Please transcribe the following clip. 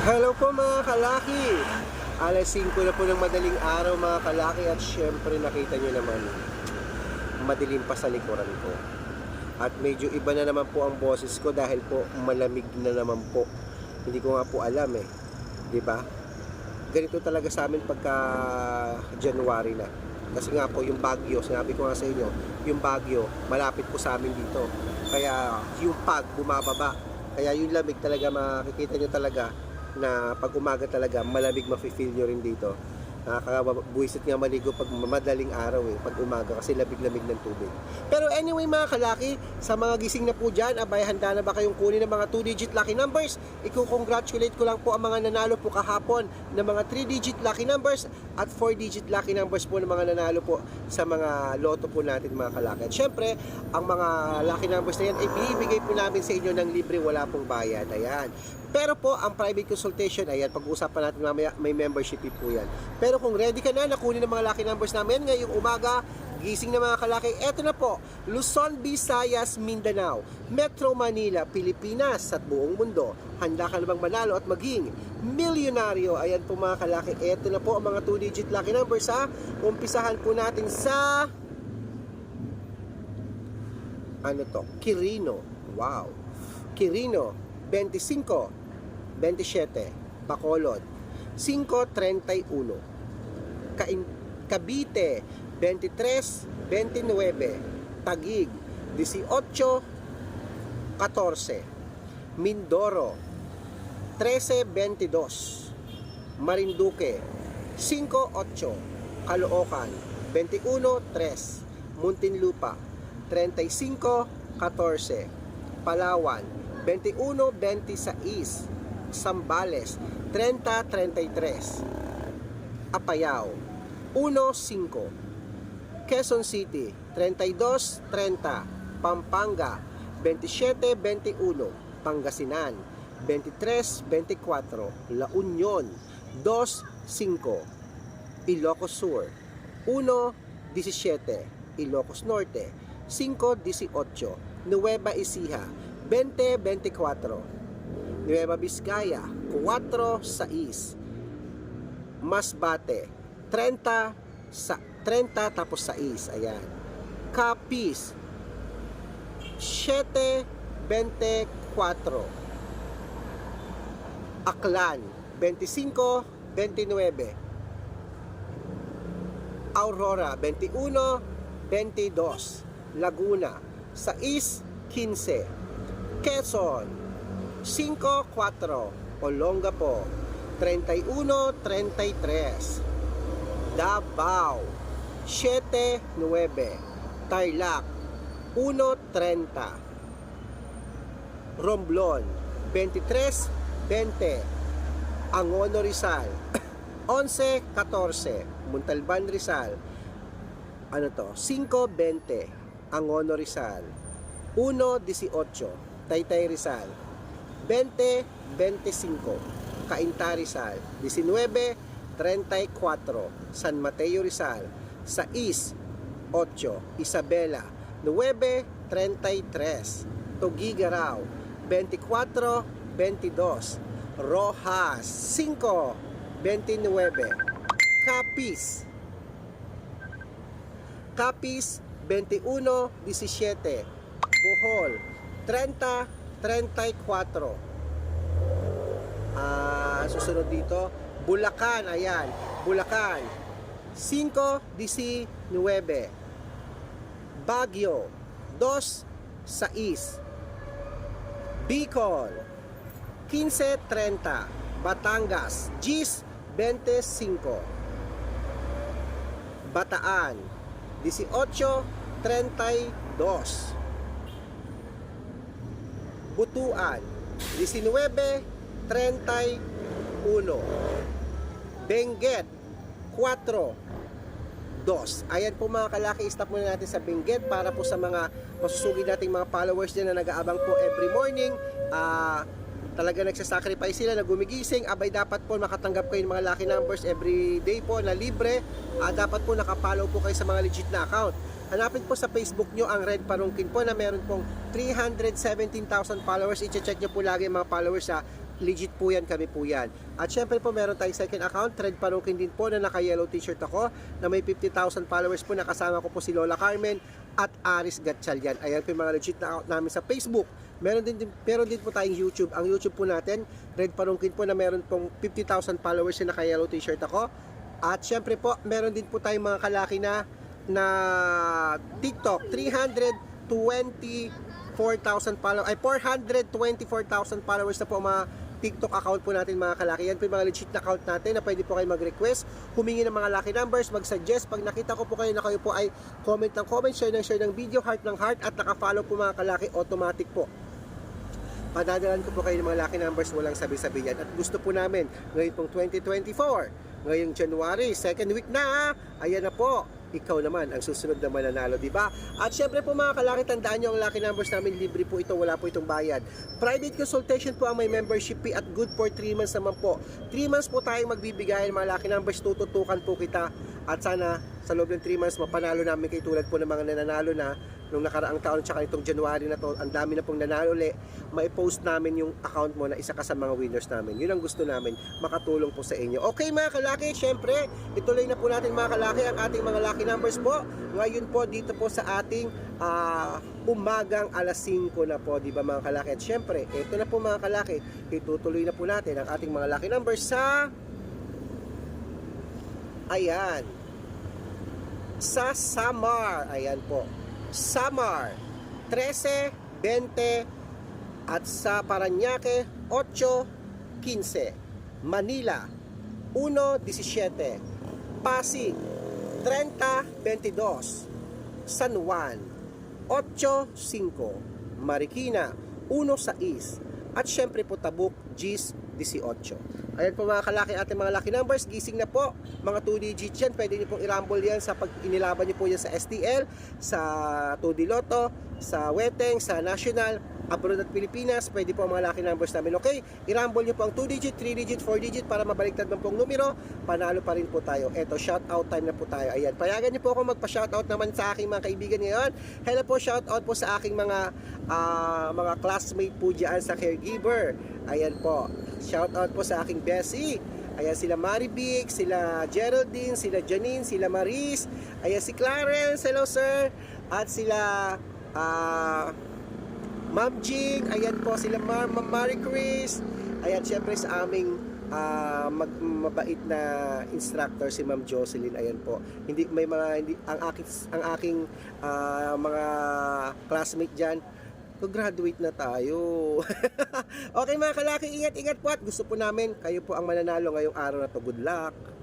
Hello po mga kalaki! Alas 5 na po ng madaling araw mga kalaki at syempre nakita nyo naman madilim pa sa likuran ko. At medyo iba na naman po ang boses ko dahil po malamig na naman po. Hindi ko nga po alam eh. ba? Ganito talaga sa amin pagka January na. Kasi nga po yung Bagyo, sinabi ko nga sa inyo, yung Bagyo malapit po sa amin dito. Kaya yung pag bumababa. Kaya yung lamig talaga makikita nyo talaga na pag umaga talaga malamig mafe-feel nyo rin dito. Nakakabuisit nga maligo pag madaling araw eh, pag umaga kasi labig-lamig ng tubig. Pero anyway mga kalaki, sa mga gising na po dyan, abay handa na ba kayong kunin ng mga 2-digit lucky numbers? Iko-congratulate ko lang po ang mga nanalo po kahapon ng mga 3-digit lucky numbers at 4-digit lucky numbers po ng mga nanalo po sa mga loto po natin mga kalaki. At syempre, ang mga lucky numbers na yan ay binibigay po namin sa inyo ng libre, wala pong bayad. Ayan. Pero po, ang private consultation, ayan, pag-uusapan natin mamaya, may membership po yan. Pero kung ready ka na, nakunin ang mga lucky numbers namin ngayong umaga, gising na mga kalaki, eto na po, Luzon, Visayas, Mindanao, Metro Manila, Pilipinas, at buong mundo. Handa ka na bang manalo at maging milyonaryo? Ayan po mga kalaki, eto na po ang mga 2-digit lucky numbers ha. Umpisahan po natin sa ano to? Quirino. Wow. Quirino, 25, 27, Bacolod, 5.31. Kain Cavite, 23, 29, Tagig, 18, 14, Mindoro, 13, 22, Marinduque, 5-8, Caloocan, 21-3, Muntinlupa, 35-14, Palawan, 21-26, Sambales, 30-33, Apayao, 1-5, Quezon City, 32-30, Pampanga, 27-21, Pangasinan, 23-24, La Union, 2-5, Ilocos Sur, 1-17, Ilocos Norte, 5-18, Nueva Ecija, 20-24, Nueva Vizcaya, 4-6, Masbate, 30 sa 30 tapos 6, ayan. Capiz, 7-24, Aklan, 25-29, Aurora 21, 22, Laguna 6, 15, Quezon 5, 4, Olongapo 31, 33, Davao 7, 9, Tarlac 1, 30, Romblon 23, 20, Angono Rizal 11, 14, Montalban Rizal, ano to, 5.20, Angono Rizal, 1.18, Taytay Rizal, 20.25, Cainta Rizal, 19.34, San Mateo Rizal, 6.8, Isabela, 9.33, Tugigaraw, 24.22, Rojas, 5.29, Capiz. Capiz 21-17. Bohol 30-34. Ah, susunod dito, Bulacan, ayan. Bulacan 5-19. Baguio 2-6. Bicol 15-30. Batangas Gis 25. Bataan 18.32 Butuan 19.31 Benguet 4 2 Ayan po mga kalaki, stop muna natin sa Benguet para po sa mga masusugid nating mga followers dyan na nag-aabang po every morning. Ah talaga nagsasacrifice sila na gumigising. Abay dapat po makatanggap kayo ng mga lucky numbers every day po na libre. Ah, dapat po nakapollow po kayo sa mga legit na account hanapin po sa Facebook nyo ang Red Parungkin po na meron pong 317,000 followers i-check nyo po lagi mga followers sa legit po yan, kami po yan. At syempre po, meron tayong second account, Thread Panukin din po, na naka-yellow t-shirt ako, na may 50,000 followers po, nakasama ko po si Lola Carmen at Aris Gatchalian. Ayan po yung mga legit na account namin sa Facebook. Meron din, din meron din po tayong YouTube. Ang YouTube po natin, Red Panungkin po na meron pong 50,000 followers na naka-yellow t-shirt ako. At syempre po, meron din po tayong mga kalaki na na TikTok, 324,000 followers, ay 424,000 followers na po mga TikTok account po natin mga kalaki. Yan po yung mga legit na account natin na pwede po kayo mag-request, humingi ng mga lucky numbers, mag-suggest. Pag nakita ko po kayo na kayo po ay comment ng comment, share ng share ng video, heart ng heart, at naka-follow po mga kalaki, automatic po. Padadalan ko po kayo ng mga lucky numbers, walang sabi-sabi yan. At gusto po namin, ngayon pong 2024, ngayong January, second week na, ayan na po, ikaw naman ang susunod na mananalo, di ba? At syempre po mga kalaki, tandaan nyo ang lucky numbers namin, libre po ito, wala po itong bayad. Private consultation po ang may membership fee at good for 3 months naman po. 3 months po tayong magbibigay ng mga lucky numbers, tututukan po kita at sana sa loob ng 3 months mapanalo namin kayo tulad po ng mga nananalo na nung nakaraang taon tsaka itong January na to, ang dami na pong nanalo uli, mai-post namin yung account mo na isa ka sa mga winners namin. Yun ang gusto namin, makatulong po sa inyo. Okay mga kalaki, syempre, ituloy na po natin mga kalaki ang ating mga lucky numbers po. Ngayon po dito po sa ating ah, umagang alas 5 na po, di ba mga kalaki? At syempre, ito na po mga kalaki, itutuloy na po natin ang ating mga lucky numbers sa Ayan. Sa Samar. Ayan po. Samar. 13, 20, at sa Paranaque, 8, 15. Manila, 1, 17. Pasig, 30, 22. San Juan, 8, 5. Marikina, 1, 6. At syempre po Tabuk, Gis, 18. Ayan po mga kalaki ating mga lucky numbers. Gising na po. Mga 2 digits yan. Pwede niyo pong i-rumble yan sa pag inilaban niyo po yan sa STL, sa 2D Lotto, sa Weteng, sa National, abroad at Pilipinas. Pwede po ang mga lucky numbers namin. Okay? I-rumble niyo po ang 2 digit, 3 digit, 4 digit para mabaliktad man pong numero. Panalo pa rin po tayo. Eto, shout out time na po tayo. Ayan. Payagan niyo po ako magpa-shout out naman sa aking mga kaibigan ngayon. Hello po, shout out po sa aking mga ah, mga classmate po dyan sa caregiver. Ayan po. Shout out po sa aking Bessie. Ayan sila Marivic, sila Geraldine, sila Janine, sila Maris. Ayan si Clarence, hello sir. At sila ah Ma'am Jing, ayan po sila Ma'am Ma'am Marie Chris. Ayan syempre sa aming ah, mag, mabait na instructor si Ma'am Jocelyn ayan po. Hindi may mga hindi ang aking ang aking ah, mga classmate diyan graduate na tayo. okay mga kalaki, ingat-ingat po at gusto po namin kayo po ang mananalo ngayong araw na to. Good luck!